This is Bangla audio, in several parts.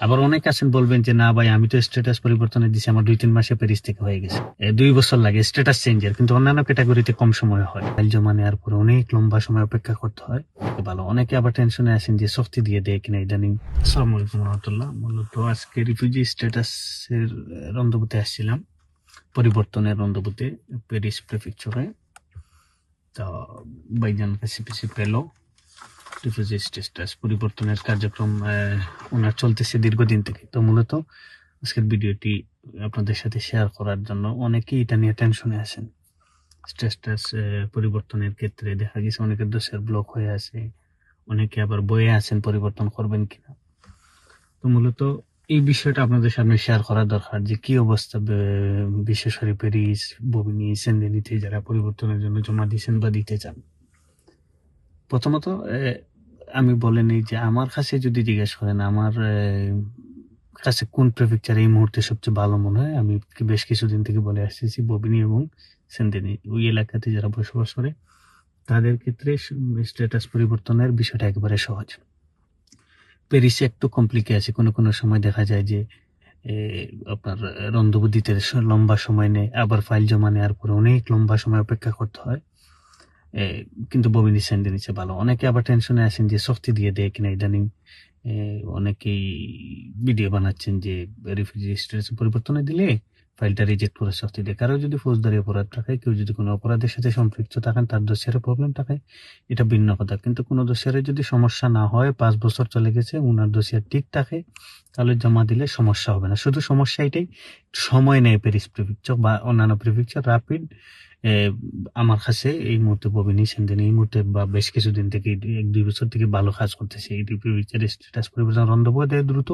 আবার অনেক আছেন বলবেন যে, না ভাই, আমি তো স্ট্যাটাস পরিবর্তনে দিছি, আমার দুই তিন মাসে প্যারিস থেকে হয়ে গেছে। দুই বছর লাগে স্ট্যাটাস চেঞ্জের কিন্তু অন্যান্য ক্যাটাগরিতে কম সময় হয়। ফাইল জমা নেওয়ার পরে অনেক লম্বা সময় অপেক্ষা করতে হয়। ভালো। অনেকে আবার টেনশনে আছেন যে, শক্তি দিয়ে দেয় কিনা ইদানিং। আসসালামু আলাইকুম রহমতুল্লাহ। মূলত আজকে রিফিউজি স্ট্যাটাসের রন্ধবতে আসছিলাম। পরিবর্তনের রন্ধবতে প্যারিস প্রেফেকচারে তা বাইজান কাছে পিছিয়ে পেল। রিফিউজি পরিবর্তনের কার্যক্রম ওনার চলতেছে দীর্ঘদিন থেকে। তো মূলত আজকের ভিডিওটি আপনাদের সাথে শেয়ার করার জন্য অনেকেই এটা নিয়ে টেনশনে আছেন। স্ট্যাটাস পরিবর্তনের ক্ষেত্রে দেখা গেছে অনেকের দোষের ব্লক হয়ে আছে, অনেকে আবার বয়ে আছেন পরিবর্তন করবেন কিনা। তো মূলত এই বিষয়টা আপনাদের সামনে শেয়ার করা দরকার, যে কি অবস্থা বিশেষ করে প্যারিস ববিনি, সেন্দেনিতে যারা পরিবর্তনের জন্য জমা দিয়েছেন বা দিতে চান। প্রথমত আমি বলে নেই যে আমার কাছে যদি জিজ্ঞেস করেন, আমার কাছে কোন প্রেফেকচার এই মুহূর্তে সবচেয়ে ভালো মনে হয়? আমি বেশ কিছুদিন থেকে বলে আসতেছি, ববিনি এবং সেন্দেনি। ওই এলাকাতে যারা বসবাস করে, তাদের ক্ষেত্রে স্ট্যাটাস পরিবর্তনের বিষয়টা একেবারে সহজ। প্যারিসে একটু কমপ্লিকে আছে। কোনো কোনো সময় দেখা যায় যে আপনার রন্ধবুদ্ধিতে লম্বা সময় নেয়, আবার ফাইল জমা নেওয়ার পরে অনেক লম্বা সময় অপেক্ষা করতে হয়। কিন্তু বমিনি সেন্ডে নিচ্ছে ভালো। অনেকে আবার টেনশনে আছেন যে শক্তি দিয়ে দেয় কিনা ইদানিং। অনেকেই ভিডিও বানাচ্ছেন যে স্ট্যাটাস পরিবর্তনে দিলে ফাইলটা রিজেক্ট করে শক্তি দেয়। কারও যদি ফৌজদারি অপরাধ থাকে কেউ যদি কোনো অপরাধের সাথে সম্পৃক্ত থাকেন, তার দোষের প্রবলেম থাকে। এটা ভিন্ন কথা। কিন্তু কোনো দোষের যদি সমস্যা না হয়, পাঁচ বছর চলে গেছে, উনার দোষের ঠিক থাকে, তাহলে জমা দিলে সমস্যা হবে না। শুধু সমস্যা এটাই, সময় নেয় প্যারিস প্রিফিকচার বা অন্যান্য প্রিফিকচার রাপিড আমার কাছে এই মুহূর্তে ববিনি সেন্দিন এই মুহূর্তে বা বেশ কিছুদিন থেকে এক দুই বছর থেকে ভালো কাজ করতেছে। এই স্ট্যাটাস পরিবর্তন রন্ধব দেয় দ্রুত।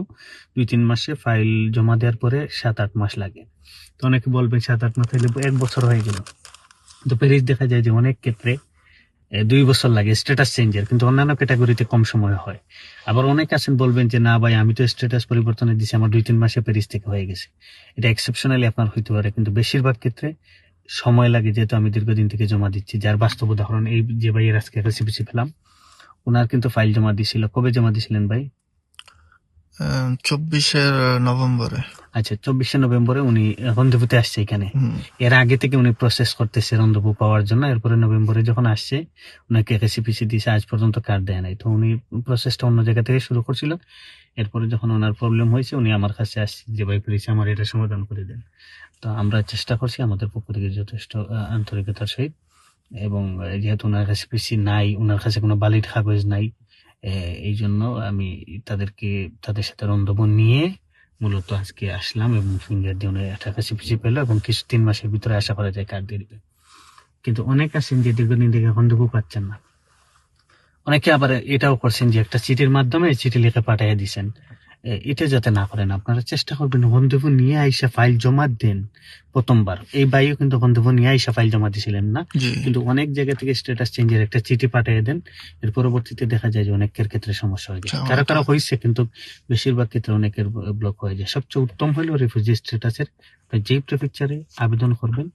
দুই তিন মাসে ফাইল জমা দেওয়ার পরে সাত আট মাস লাগে। তো অনেকে বলবেন সাত আট মাস হলে এক বছর হয়ে গেল। তো প্যারিস দেখা যায় যে অনেক ক্ষেত্রে দুই বছর লাগে স্ট্যাটাস চেঞ্জের কিন্তু অন্যান্য ক্যাটাগরিতে কম সময় হয়। আবার অনেক আছেন বলবেন যে, না ভাই, আমি তো স্ট্যাটাস পরিবর্তনে দিছি, আমার দুই তিন মাসে প্যারিস থেকে হয়ে গেছে। এটা এক্সেপশনালি আপনার হইতে পারে, কিন্তু বেশিরভাগ ক্ষেত্রে সময় লাগে যেহেতু আমি দীর্ঘদিন থেকে জমা দিচ্ছি, যার বাস্তব উদাহরণ এই যে ভাইয়ের আজকে রেসিপি পেলাম ওনার কিন্তু ফাইল জমা দিছিল। কবে জমা দিছিলেন ভাই? চব্বিশের নভেম্বরে। আচ্ছা চব্বিশে নভেম্বরে উনি রন্ধপুতে আসছে এখানে। এর আগে থেকে উনি প্রসেস করতেছে রন্ধপু পাওয়ার জন্য। এরপরে নভেম্বরে যখন আসছে ওনাকে রেসিপিসি দিয়েছে আজ পর্যন্ত কার্ড দেয় নাই। তো উনি প্রসেসটা অন্য জায়গা থেকে শুরু করছিল। এরপরে যখন ওনার প্রবলেম হয়েছে উনি আমার কাছে আসছে যে ভাই প্লিজ আমার এটা সমাধান করে দেন। তো আমরা চেষ্টা করছি আমাদের পক্ষ থেকে যথেষ্ট আন্তরিকতার সহিত। এবং যেহেতু ওনার রেসিপিসি নাই ওনার কাছে কোনো বালির কাগজ নাই এই জন্য আমি তাদেরকে তাদের সাথে রন্ধবন নিয়ে মূলত আজকে আসলাম এবং ফিঙ্গার দিয়ে উনি একটা রেসিপিসি পেল এবং কিছু তিন মাসের ভিতরে আশা করা যায় কার্ড দিয়ে দিবে। কিন্তু অনেক আছেন যে দীর্ঘদিন থেকে রন্ধবু পাচ্ছেন না। অনেকে আবার এটাও করছেন যে একটা চিঠির মাধ্যমে চিঠি লিখে পাঠিয়ে দিছেন। এ, এটা যাতে না করেন আপনারা চেষ্টা করবেন বন্ধুবু নিয়ে আইসা ফাইল জমা দেন প্রথমবার। এই বাইও কিন্তু বন্ধুবু নিয়ে আইসা ফাইল জমা দিছিলেন না। কিন্তু অনেক জায়গা থেকে স্ট্যাটাস চেঞ্জের একটা চিঠি পাঠিয়ে দেন। এর পরবর্তীতে দেখা যায় যে অনেকের ক্ষেত্রে সমস্যা হয়ে যায়। কারও কারও হয়েছে কিন্তু বেশিরভাগ ক্ষেত্রে অনেকের ব্লক হয়ে যায়। সবচেয়ে উত্তম হলো রিফিউজি স্ট্যাটাসের যেই প্রেফেকচারে আবেদন করবেন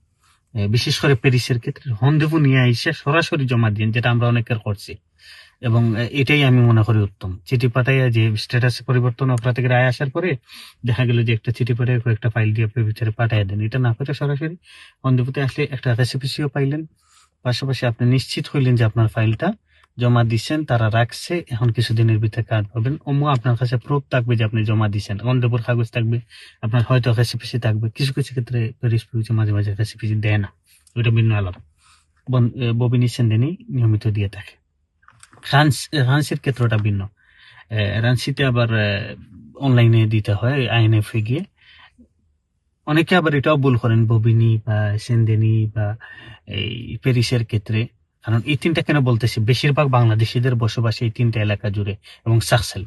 বিশেষ করে প্যারিসের ক্ষেত্রে হন্দেবু নিয়ে আইসা সরাসরি জমা দিন যেটা আমরা অনেকের করছি। এবং এটাই আমি মনে করি উত্তম। চিঠি পাঠাইয়া যে স্ট্যাটাস পরিবর্তন আপনার থেকে রায় আসার পরে দেখা গেল যে একটা চিঠি পাঠিয়ে কয়েকটা ফাইল দিয়ে প্রেফেকচারে পাঠিয়ে দেন। এটা না করে সরাসরি হন্দেবুতে আসলে একটা রেসিপিসিও পাইলেন। পাশাপাশি আপনি নিশ্চিত হইলেন যে আপনার ফাইলটা জমা দিচ্ছেন তারা রাখছে, এখন কিছুদিনের ভিতরে কার্ড পাবেন। অমু, আপনার কাছে প্রুফ থাকবে যে আপনি জমা দিচ্ছেন অন্ধপুর কাগজ থাকবে, আপনার হয়তো রেসিপিসি থাকবে। কিছু কিছু ক্ষেত্রে রেসিপি মাঝে মাঝে রেসিপিসি দেয় না। ওইটা ভিন্ন আলাপ। ববিনি সেন্ডেনি নিয়মিত দিয়ে থাকে। ফ্রান্সের ক্ষেত্রটা ভিন্ন। রাঞ্চিতে আবার অনলাইনে দিতে হয় আইএনএফ গিয়ে। অনেকে আবার এটাও ভুল করেন ববিনি বা সেন্দেনি বা এই প্যারিসের ক্ষেত্রে। কারণ এই তিনটা কেন বলতেছি? বেশিরভাগ বাংলাদেশিদের বসবাস এই তিনটা এলাকা জুড়ে এবং সাকসেল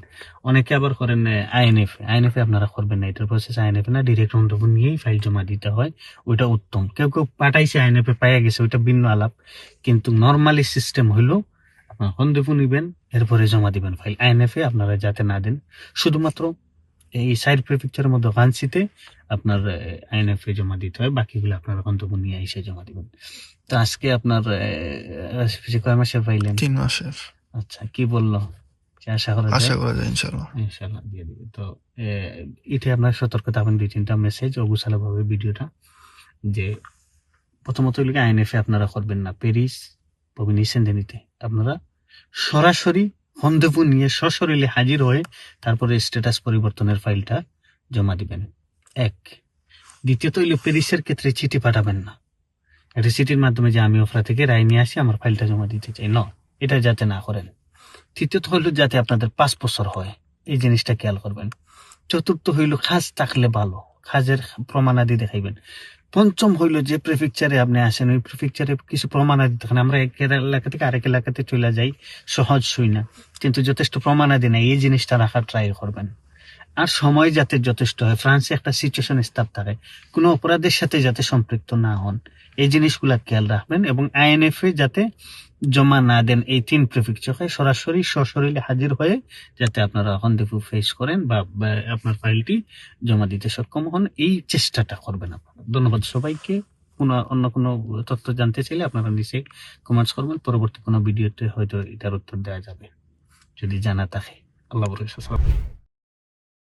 অনেকে আবার করেন আইএনএফ আইএনএফ আপনারা করবেন না, এটার প্রসেস আইএনএফ না ডিরেক্ট রন্ধবন নিয়েই ফাইল জমা দিতে হয়, ওইটা উত্তম। কেউ কেউ পাঠাইছে আইএনএফ পাইয়া গেছে, ওইটা ভিন্ন আলাপ। কিন্তু নর্মালি সিস্টেম হইল হন্দেফু নিবেন এরপরে জমা দিবেন ফাইল আইএনএফ এ আপনারা যাতে না দেন। শুধুমাত্র এই সাইড প্রিফেকচারের মধ্যে ভান্সিতে আপনার আইএনএফ এ জমা দিতে হয় বাকিগুলো আপনারা গন্তব্য নিয়ে এসে জমা দিবেন। তো আজকে আপনার কয় মাসের পাইলেন তিন মাসের। আচ্ছা কি বলল? আশা করা আশা যায় করা যায় ইনশাল্লাহ ইনশাল্লাহ দিয়ে দিবে। তো এ, এটা আপনার সতর্কতা হবেন দুই তিনটা মেসেজ অগুসালো ভাবে ভিডিওটা যে প্রথমত হইলে আইএনএফ আপনারা করবেন না। প্যারিস প্রভিনি সেন্ডেনিতে আপনারা সরাসরি হন্দেপু নিয়ে সশরীরে হাজির হয়ে তারপরে স্ট্যাটাস পরিবর্তনের ফাইলটা জমা দিবেন। এক। দ্বিতীয়ত হইলে প্যারিসের ক্ষেত্রে চিঠি পাঠাবেন না। একটা চিঠির মাধ্যমে যে আমি ওফরা থেকে রায় নিয়ে আসি, আমার ফাইলটা জমা দিতে চাই। ন। এটা যাতে না করেন। তৃতীয়ত হইল যাতে আপনাদের পাঁচ বছর হয়। এই জিনিসটা খেয়াল করবেন। চতুর্থ হইল খাজ থাকলে ভালো। খাজের প্রমাণাদি দেখাইবেন। পঞ্চম হইল যে প্রিফিকচারে আপনি আসেন, ওই প্রিফিকচারে কিছু প্রমাণাদি দেখেন আমরা এক এলাকা থেকে আরেক এলাকাতে চলে যাই, সহজ শুই না। কিন্তু যথেষ্ট প্রমাণাদি নাই এই জিনিসটা রাখার ট্রাই করবেন। আর সময় যাতে যথেষ্ট হয়। ফ্রান্সে একটা সিচুয়েশন স্টাফ থাকে। কোনো অপরাধের সাথে যাতে সম্পৃক্ত না হন। এই জিনিসগুলো খেয়াল রাখবেন এবং আইএনএফ এ যাতে জমা না দেন এই তিন প্রিফিকচারকে সরাসরি সশরীরে হাজির হয়ে যাতে আপনারা হন্দেপু ফেস করেন বা আপনার ফাইলটি জমা দিতে সক্ষম হন। এই চেষ্টাটা করবেন আপনারা। ধন্যবাদ সবাইকে। কোনো অন্য কোনো তথ্য জানতে চাইলে আপনারা নিচে কমেন্টস করবেন। পরবর্তী কোনো ভিডিওতে হয়তো এটার উত্তর দেওয়া যাবে। যদি জানা থাকে। আল্লাহ বলে